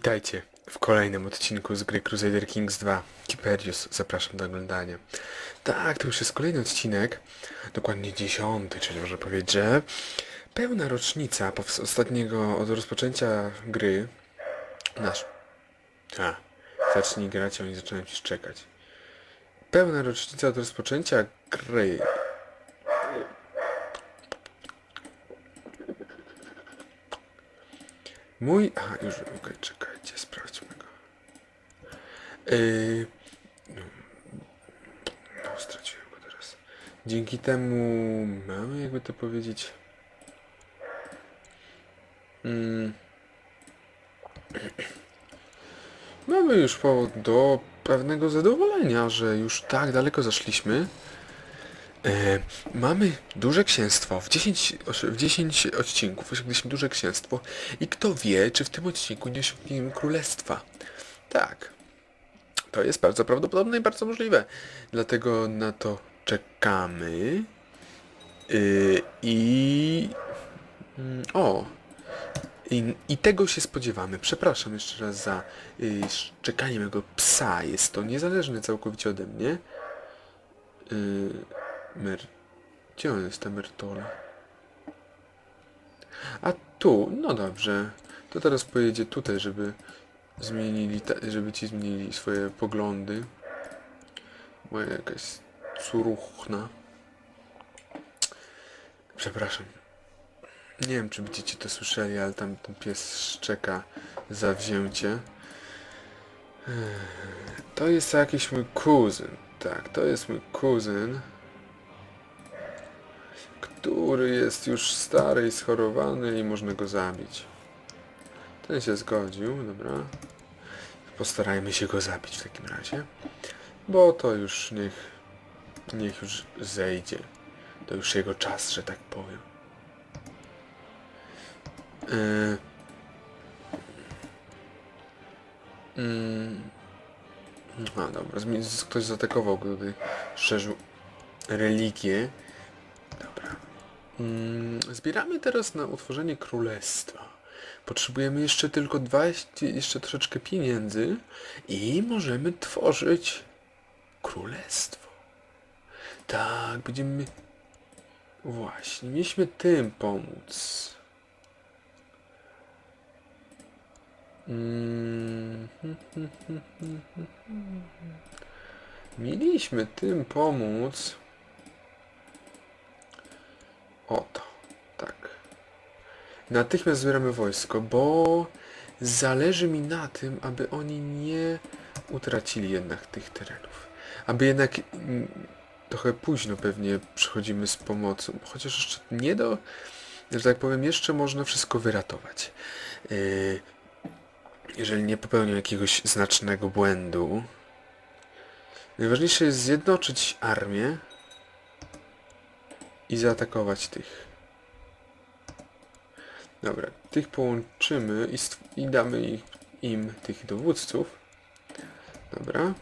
Witajcie w kolejnym odcinku z gry Crusader Kings 2. Kiperius, zapraszam do oglądania. Tak, to już jest kolejny odcinek, dokładnie dziesiąty, czyli można powiedzieć, że pełna rocznica ostatniego, od rozpoczęcia gry. Nasz. A, zacznij grać, oni zaczynają ci szczekać. Pełna rocznica od rozpoczęcia gry. Mój... Aha, już okej, czekajcie, sprawdźmy go. Yy... No, no, straciłem go teraz. Dzięki temu mamy, jakby to powiedzieć... Mm, mamy już powód do pewnego zadowolenia, że już tak daleko zaszliśmy. Mamy duże księstwo w 10, osi- w 10 odcinków osiągnęliśmy duże księstwo i kto wie, czy w tym odcinku nie osiągniemy królestwa. Tak. To jest bardzo prawdopodobne i bardzo możliwe. Dlatego na to czekamy. Yy, I... mm, O! I, I tego się spodziewamy. Przepraszam jeszcze raz za y, szczekanie mego psa. Jest to niezależne całkowicie ode mnie. Y, Mer... Gdzie on jest, ta Mertola? A tu, no dobrze. To teraz pojedzie tutaj, żeby zmienili, żeby ci zmienili swoje poglądy. Moja jakaś curuchna. Przepraszam. Nie wiem, czy będziecie to słyszeli, ale tam ten pies szczeka zawzięcie. To jest jakiś mój kuzyn. Tak, to jest mój kuzyn który jest już stary i schorowany i można go zabić. Ten się zgodził, dobra. Postarajmy się go zabić w takim razie. Bo to już niech, niech już zejdzie. To już jego czas, że tak powiem. Yy. Mm. A dobra, zmi- ktoś zaatakował, gdy szerzył religię. Mm, zbieramy teraz na utworzenie królestwa. Potrzebujemy jeszcze tylko 20, jeszcze troszeczkę pieniędzy i możemy tworzyć królestwo. Tak, będziemy... Właśnie, mieliśmy tym pomóc. Mm, Mieliśmy tym pomóc. Oto, tak. Natychmiast zbieramy wojsko, bo zależy mi na tym, aby oni nie utracili jednak tych terenów. Aby jednak mm, trochę późno pewnie przychodzimy z pomocą, chociaż jeszcze nie do, że tak powiem, jeszcze można wszystko wyratować. Yy, jeżeli nie popełnią jakiegoś znacznego błędu. Najważniejsze jest zjednoczyć armię, i zaatakować tych. Dobra, tych połączymy i, i damy ich, im tych dowódców. Dobra.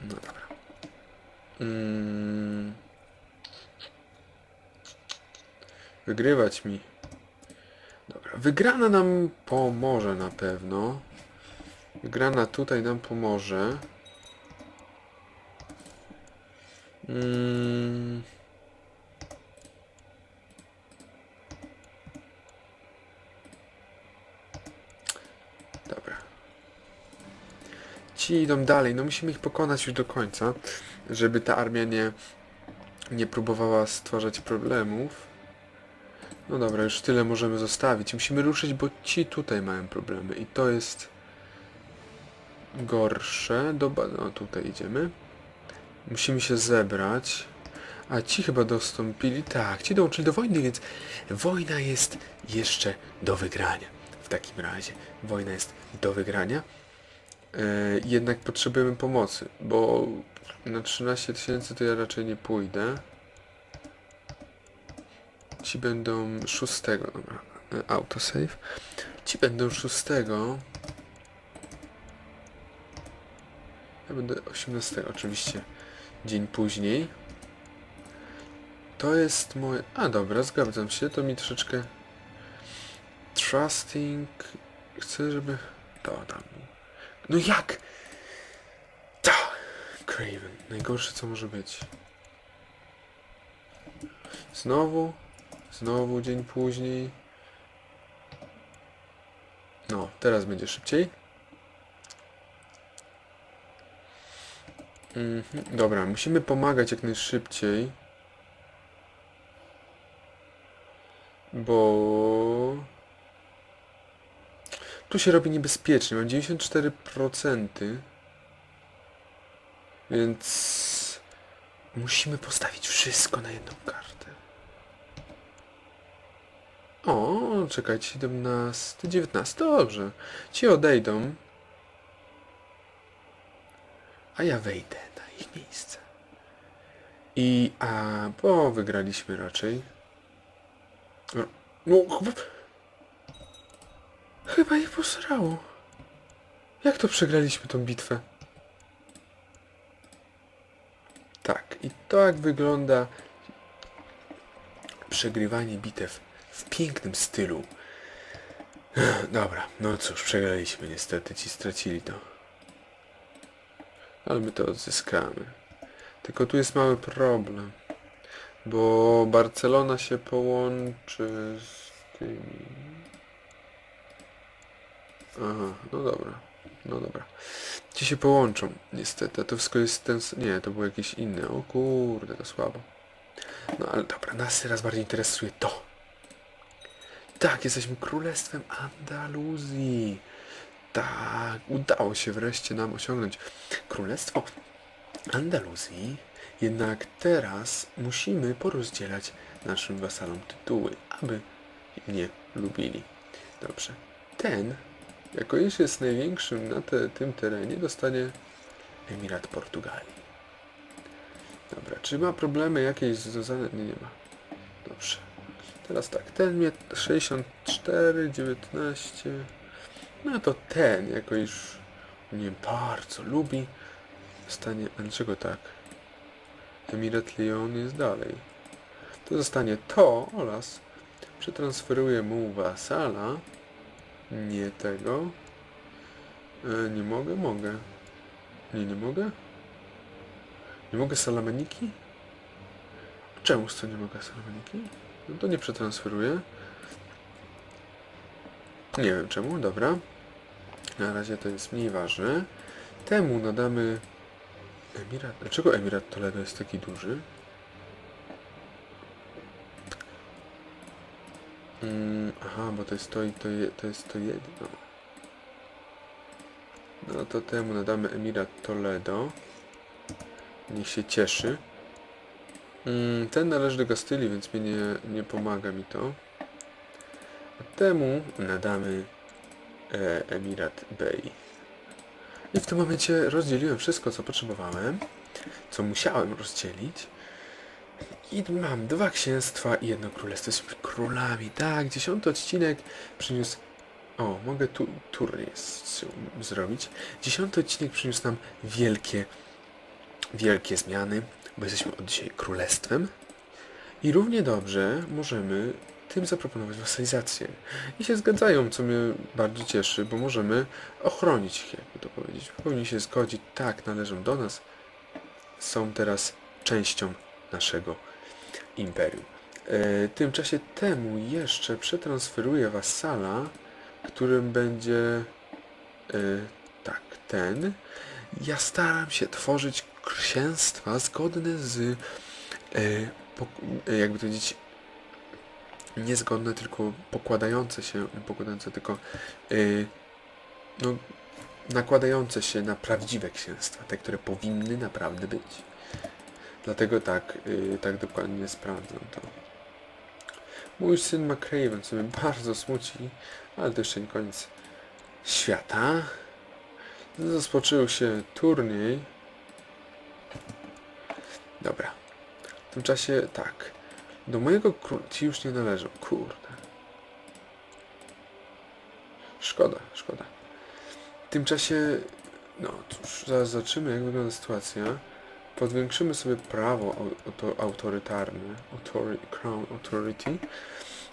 No dobra. Mm. Wygrywać mi. Dobra, wygrana nam pomoże na pewno. Wygrana tutaj nam pomoże. Mm. Dobra. Ci idą dalej, no musimy ich pokonać już do końca, żeby ta armia nie, nie próbowała stwarzać problemów. No dobra, już tyle możemy zostawić. Musimy ruszyć, bo ci tutaj mają problemy i to jest gorsze. Doba no tutaj idziemy. Musimy się zebrać. A ci chyba dostąpili. Tak, ci dołączyli do wojny, więc wojna jest jeszcze do wygrania. W takim razie wojna jest do wygrania. E, jednak potrzebujemy pomocy, bo na 13 tysięcy to ja raczej nie pójdę. Ci będą 6. Dobra, e, autosave. Ci będą 6. Ja będę 18 oczywiście dzień później. To jest moje... A dobra, zgadzam się, to mi troszeczkę... Trusting chcę, żeby... To tam. No jak? Ta! Craven. Najgorsze co może być. Znowu. Znowu dzień później. No, teraz będzie szybciej. Mhm, dobra, musimy pomagać jak najszybciej. Bo... Tu się robi niebezpiecznie. Mam 94%. Więc... Musimy postawić wszystko na jedną kartę. O, czekajcie, 17, 19, dobrze. Ci odejdą. A ja wejdę ich miejsce. I, a, bo wygraliśmy raczej. No, no chyba... Chyba je posrało. Jak to przegraliśmy tą bitwę? Tak, i tak wygląda przegrywanie bitew w pięknym stylu. Dobra, no cóż, przegraliśmy niestety, ci stracili to. Ale my to odzyskamy. Tylko tu jest mały problem. Bo Barcelona się połączy z tymi... Aha, no dobra. No dobra. Ci się połączą, niestety. A to wszystko jest ten... Nie, to było jakieś inne. O kurde, to słabo. No ale dobra, nas teraz bardziej interesuje to. Tak, jesteśmy królestwem Andaluzji. Tak, udało się wreszcie nam osiągnąć królestwo Andaluzji. Jednak teraz musimy porozdzielać naszym wasalom tytuły, aby nie lubili. Dobrze. Ten, jako iż jest największym na te, tym terenie, dostanie Emirat Portugalii. Dobra, czy ma problemy jakieś związane? Nie, nie ma. Dobrze. Teraz tak, ten mnie 64, 19. No to ten, jako iż mnie bardzo lubi, zostanie. Dlaczego tak? Emirat Lyon jest dalej. To zostanie to oraz przetransferuję mu wasala. Nie tego. E, nie mogę? Mogę. Nie, nie mogę? Nie mogę salameniki? Czemu co nie mogę salameniki? No to nie przetransferuję. Nie wiem czemu, dobra. Na razie to jest mniej ważne. Temu nadamy Emirat. Dlaczego Emirat Toledo jest taki duży? Mm, aha, bo to jest to to, to jest to jedno. No to temu nadamy Emirat Toledo. Niech się cieszy. Mm, ten należy do Gastylii, więc mnie nie, nie pomaga mi to. Temu nadamy e, Emirat Bey. I w tym momencie rozdzieliłem wszystko, co potrzebowałem, co musiałem rozdzielić. I mam dwa księstwa i jedno królestwo. Jesteśmy królami, tak. Dziesiąty odcinek przyniósł... O, mogę tu turniej zrobić. Dziesiąty odcinek przyniósł nam wielkie, wielkie zmiany, bo jesteśmy od dzisiaj królestwem. I równie dobrze możemy tym zaproponować wasalizację. I się zgadzają, co mnie bardzo cieszy, bo możemy ochronić ich, jakby to powiedzieć. Powinni się zgodzić, tak, należą do nas. Są teraz częścią naszego imperium. E, w tym czasie temu jeszcze przetransferuję wasala, którym będzie e, tak, ten. Ja staram się tworzyć księstwa zgodne z e, e, jakby to powiedzieć niezgodne, tylko pokładające się, pokładające, tylko yy, no, nakładające się na prawdziwe księstwa, te, które powinny naprawdę być. Dlatego tak, yy, tak dokładnie sprawdzam to. Mój syn McCraven sobie bardzo smuci, ale to jeszcze nie koniec świata. Rozpoczął się turniej. Dobra. W tym czasie tak. Do mojego króla ci już nie należą. Kurde. Szkoda, szkoda. W tym czasie, no cóż, zaraz zobaczymy jak wygląda sytuacja. Podwiększymy sobie prawo au- to autorytarne, authority, crown authority,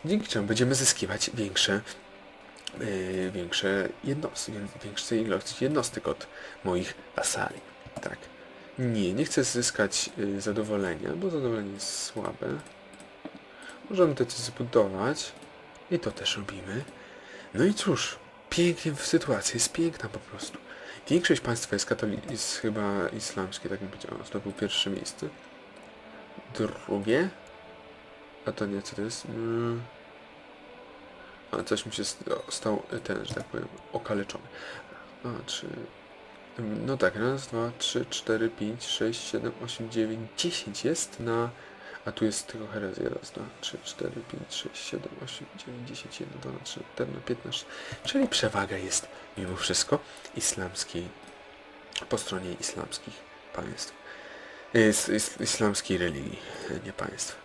dzięki czemu będziemy zyskiwać większe yy, większe jednostki, większe ilości jednostek od moich wasali. Tak. Nie, nie chcę zyskać yy, zadowolenia, bo zadowolenie jest słabe. Możemy to coś zbudować i to też robimy. No i cóż, pięknie sytuacja jest piękna po prostu. Większość państwa jest katoli- jest chyba islamskie, tak bym powiedział. To był pierwsze miejsce. Drugie. A to nie, co to jest? Mm. A coś mi się stał ten, że tak powiem, okaleczony. A, mm, No tak, raz, dwa, trzy, cztery, pięć, sześć, siedem, osiem, dziewięć, dziesięć jest na... A tu jest tylko herezja. Raz, dwa, trzy, cztery, pięć, sześć, siedem, osiem, dziewięć, dziesięć, jeden, dwa, trzy, cztery, piętnaście. Czyli przewaga jest mimo wszystko islamskiej, po stronie islamskich państw. Is, is, islamskiej religii, nie państw.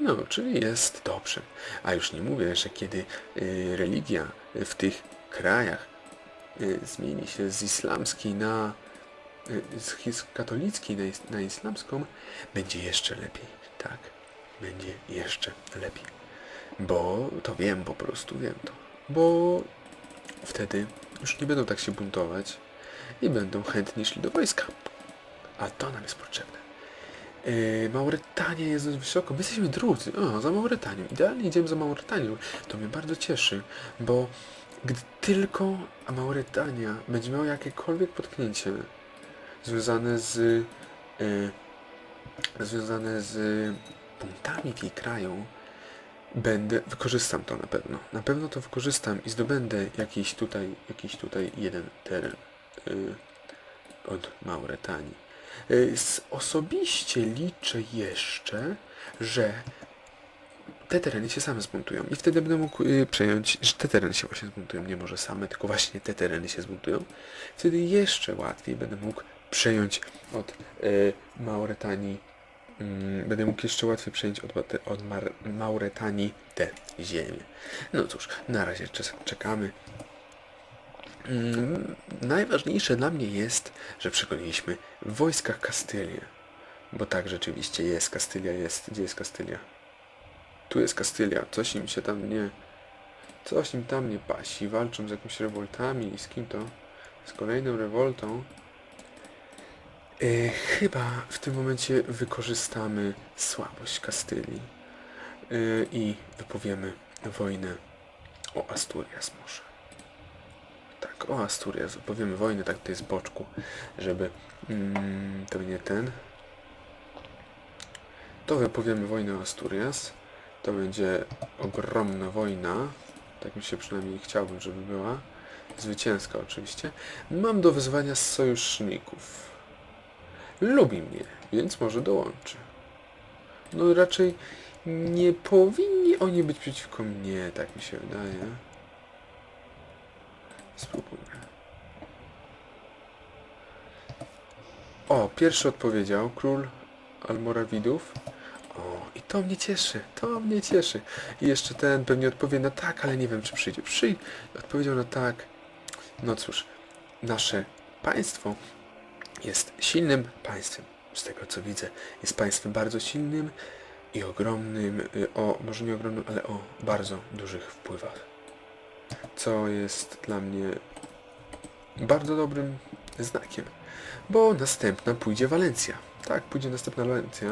No, czyli jest dobrze. A już nie mówię, że kiedy y, religia w tych krajach y, zmieni się z islamskiej na y, z katolickiej na, is, na islamską, będzie jeszcze lepiej. Tak, będzie jeszcze lepiej. Bo to wiem po prostu, wiem to. Bo wtedy już nie będą tak się buntować i będą chętnie szli do wojska. A to nam jest potrzebne. Yy, Mauretania jest wysoko. My jesteśmy drudzy. O, za Mauretanią. Idealnie idziemy za Mauretanią. To mnie bardzo cieszy, bo gdy tylko Mauretania będzie miała jakiekolwiek potknięcie związane z yy, związane z punktami w jej kraju, będę, wykorzystam to na pewno. Na pewno to wykorzystam i zdobędę jakiś tutaj, jakiś tutaj jeden teren yy, od Mauretanii. Y, s- Osobiście liczę jeszcze, że te tereny się same zbuntują i wtedy będę mógł y, przejąć, że te tereny się właśnie zbuntują, nie może same, tylko właśnie te tereny się zbuntują. Wtedy jeszcze łatwiej będę mógł przejąć od y, Mauretanii, będę mógł jeszcze łatwiej przejąć od, od Mauretanii te ziemię. No cóż, na razie czekamy. Mm, Najważniejsze dla mnie jest, że przekonaliśmy w wojskach Kastylię. Bo tak rzeczywiście jest, Kastylia jest. Gdzie jest Kastylia? Tu jest Kastylia. Coś im się tam nie... Coś im tam nie pasi. Walczą z jakimiś rewoltami i z kim to? Z kolejną rewoltą. E, chyba w tym momencie wykorzystamy słabość Kastylii e, i wypowiemy wojnę o Asturias może. Tak, o Asturias, powiemy wojnę tak tutaj z boczku, żeby mm, to nie ten. To wypowiemy wojnę o Asturias. To będzie ogromna wojna. Tak mi się przynajmniej chciałbym, żeby była. Zwycięska oczywiście. Mam do wyzwania sojuszników. Lubi mnie, więc może dołączy. No raczej nie powinni oni być przeciwko mnie, tak mi się wydaje. Spróbujmy. O, pierwszy odpowiedział król Almoravidów. O, i to mnie cieszy, to mnie cieszy. I jeszcze ten pewnie odpowie na tak, ale nie wiem czy przyjdzie. Przyj odpowiedział na tak. No cóż, nasze państwo jest silnym państwem. Z tego co widzę, jest państwem bardzo silnym i ogromnym, y, o może nie ogromnym, ale o bardzo dużych wpływach co jest dla mnie bardzo dobrym znakiem, bo następna pójdzie Walencja. Tak, pójdzie następna Walencja.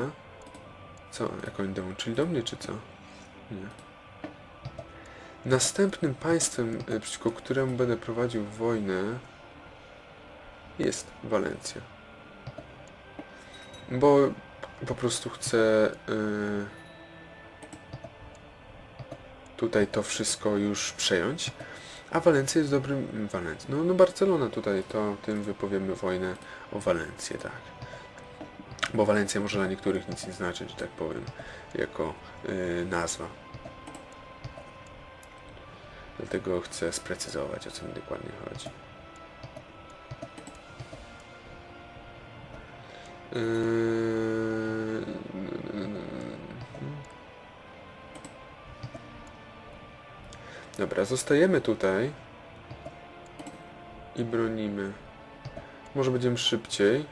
Co, jak oni dołączyli do mnie, czy co? Nie. Następnym państwem, e, przeciwko któremu będę prowadził wojnę, jest Walencja. Bo po prostu chcę y, tutaj to wszystko już przejąć. A Walencja jest dobrym... Walencja. No, no Barcelona tutaj, to tym wypowiemy wojnę o Walencję, tak. Bo Walencja może dla niektórych nic nie znaczyć, że tak powiem, jako y, nazwa. Dlatego chcę sprecyzować, o co mi dokładnie chodzi. Dobra, zostajemy tutaj i bronimy. Może będziemy szybciej.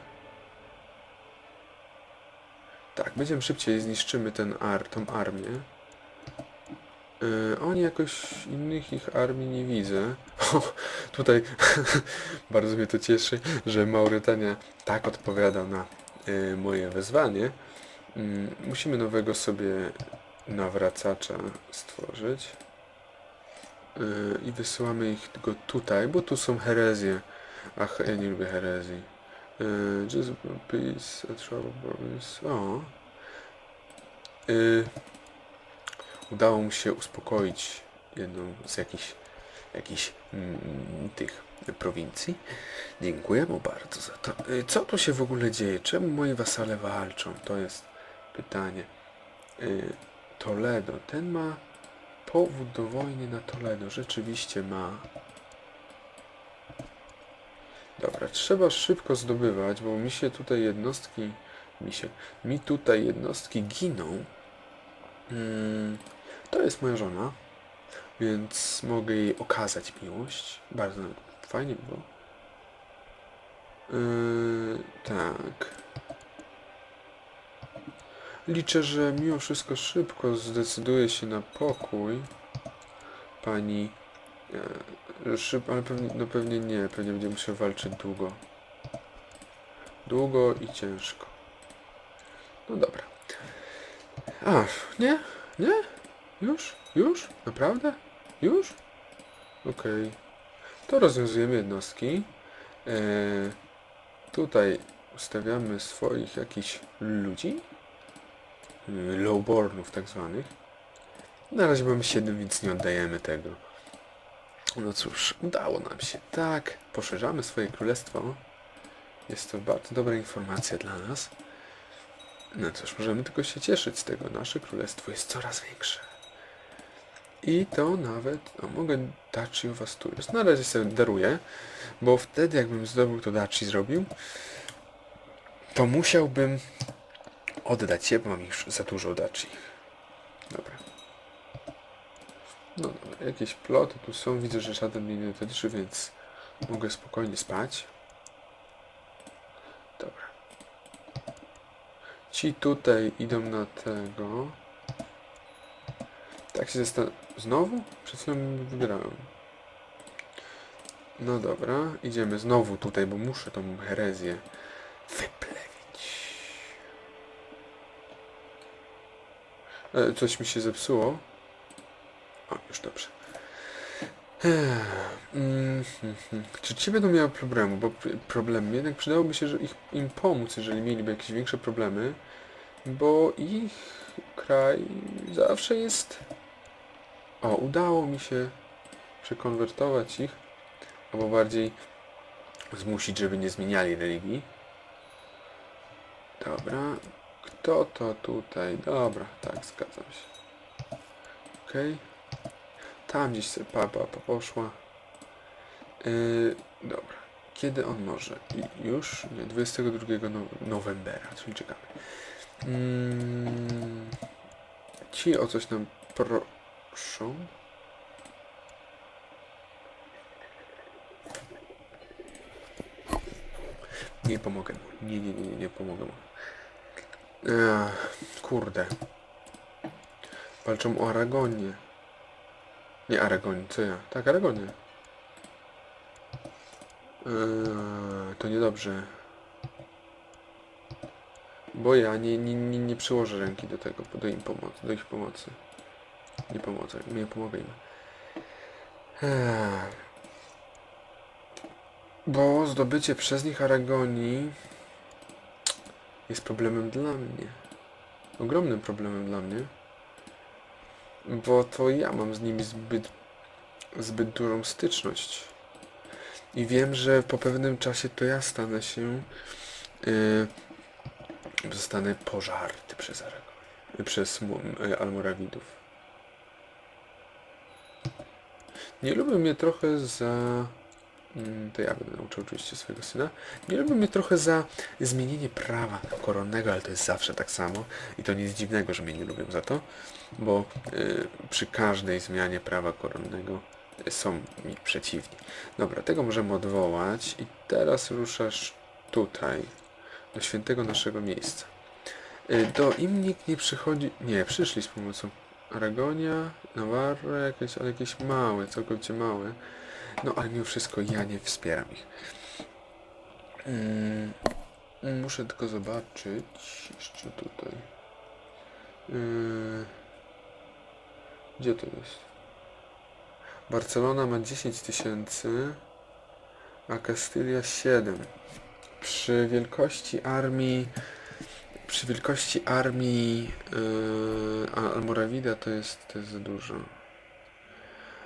Tak, będziemy szybciej, zniszczymy ten ar, tą armię. Yy, oni jakoś innych ich armii nie widzę. O, tutaj bardzo mnie to cieszy, że Mauretania tak odpowiada na yy, moje wezwanie. Mm, musimy nowego sobie nawracacza stworzyć. Yy, I wysyłamy ich go tutaj, bo tu są herezje. Ach, ja nie lubię herezji. Yy, just peace, a trouble. O. Udało mu się uspokoić jedną z jakichś, jakichś mm, tych prowincji. Dziękuję mu bardzo za to. Yy, co tu się w ogóle dzieje? Czemu moi wasale walczą? To jest pytanie. Yy, Toledo. Ten ma powód do wojny na Toledo. Rzeczywiście ma. Dobra, trzeba szybko zdobywać, bo mi się tutaj jednostki. Mi się. Mi tutaj jednostki giną. Mm, to jest moja żona, więc mogę jej okazać miłość. Bardzo fajnie by było. Yy, tak. Liczę, że mimo wszystko szybko zdecyduje się na pokój pani. E, szyb, ale pewnie, no pewnie nie, pewnie będzie musiał walczyć długo. Długo i ciężko. No dobra. A, nie? Nie? Już? Już? Naprawdę? Już? Okej. To rozwiązujemy jednostki. E, tutaj ustawiamy swoich jakichś ludzi. Y, Lowbornów tak zwanych. Na razie mamy 7, więc nie oddajemy tego. No cóż, udało nam się. Tak, poszerzamy swoje królestwo. Jest to bardzo dobra informacja dla nas. No cóż, możemy tylko się cieszyć z tego. Nasze królestwo jest coraz większe. I to nawet, no mogę Daci u Asturias. Na razie sobie daruję, bo wtedy jakbym zdobył to Daci zrobił, to musiałbym oddać je, bo mam już za dużo Daci. Dobra. No dobra, jakieś ploty tu są. Widzę, że żaden nie dotyczy, więc mogę spokojnie spać. Dobra. Ci tutaj idą na tego. Tak się zastanawiam. Znowu? Przed chwilą wygrałem. No dobra, idziemy znowu tutaj, bo muszę tą herezję wyplewić. E, coś mi się zepsuło. O, już dobrze. Mm, hmm, hmm. Czy ci będą miały problemu? Bo pr- problem jednak przydałoby się, że ich, im pomóc, jeżeli mieliby jakieś większe problemy, bo ich kraj zawsze jest. O, udało mi się przekonwertować ich, albo bardziej zmusić, żeby nie zmieniali religii. Dobra, kto to tutaj? Dobra, tak, zgadzam się. Okej. Tam gdzieś sobie papa poszła. Yy, dobra. Kiedy on może? I już? Nie, 22 now Nowembera, czyli czekamy. Mm, ci o coś nam proszą. Nie pomogę mu. Nie, nie, nie, nie, nie pomogę mu. Ech, kurde. Walczą o Aragonię. Nie Aragonię, co ja? Tak, Aragonię. Eee, to niedobrze. Bo ja nie, nie, nie, nie przyłożę ręki do tego, do im pomocy, do ich pomocy. Nie pomogę, nie pomogę im. Bo zdobycie przez nich Aragonii jest problemem dla mnie. Ogromnym problemem dla mnie. Bo to ja mam z nimi zbyt, zbyt dużą styczność. I wiem, że po pewnym czasie to ja stanę się. Yy, zostanę pożarty przez Aragonię. Przez Mu- y, Almorawidów. Nie lubię mnie trochę za. mm, To ja będę nauczył oczywiście swojego syna. Nie lubię mnie trochę za zmienienie prawa koronnego, ale to jest zawsze tak samo. I to nic dziwnego, że mnie nie lubią za to, bo y, przy każdej zmianie prawa koronnego y, są mi przeciwni. Dobra, tego możemy odwołać i teraz ruszasz tutaj, do świętego naszego miejsca. Y, do im nikt nie przychodzi... Nie, przyszli z pomocą Aragonia, Navarra, jakieś, ale jakieś małe, całkowicie małe. No ale mimo wszystko ja nie wspieram ich. Mm, muszę tylko zobaczyć jeszcze tutaj. Yy, gdzie to jest? Barcelona ma 10 tysięcy, a Castylia 7. Przy wielkości armii przy wielkości armii yy, to jest, to jest za dużo.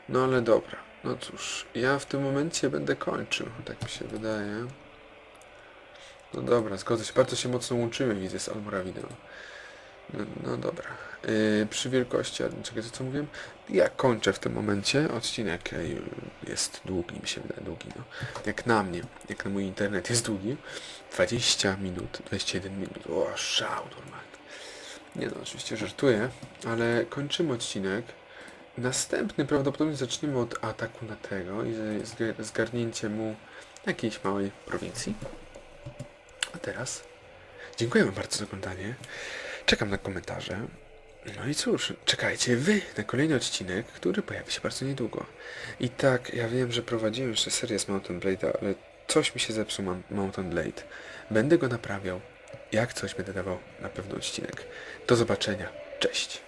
No ale dobra. No cóż, ja w tym momencie będę kończył, tak mi się wydaje. No dobra, zgodzę się. Bardzo się mocno łączymy, widzę, z Almoravidą. No, no dobra. Yy, przy wielkości, czekaj, co, mówiłem? Ja kończę w tym momencie. Odcinek yy, jest długi, mi się wydaje, długi, no. Jak na mnie, jak na mój internet jest długi. 20 minut, 21 minut. O, szał normalny. Nie no, oczywiście żartuję, ale kończymy odcinek. Następny prawdopodobnie zaczniemy od ataku na tego i zgarnięcie mu jakiejś małej prowincji. A teraz dziękuję wam bardzo za oglądanie. Czekam na komentarze. No i cóż, czekajcie wy na kolejny odcinek, który pojawi się bardzo niedługo. I tak, ja wiem, że prowadziłem jeszcze serię z Mountain Blade'a, ale coś mi się zepsuł Mount- Mountain Blade. Będę go naprawiał. Jak coś będę dawał na pewno odcinek. Do zobaczenia. Cześć.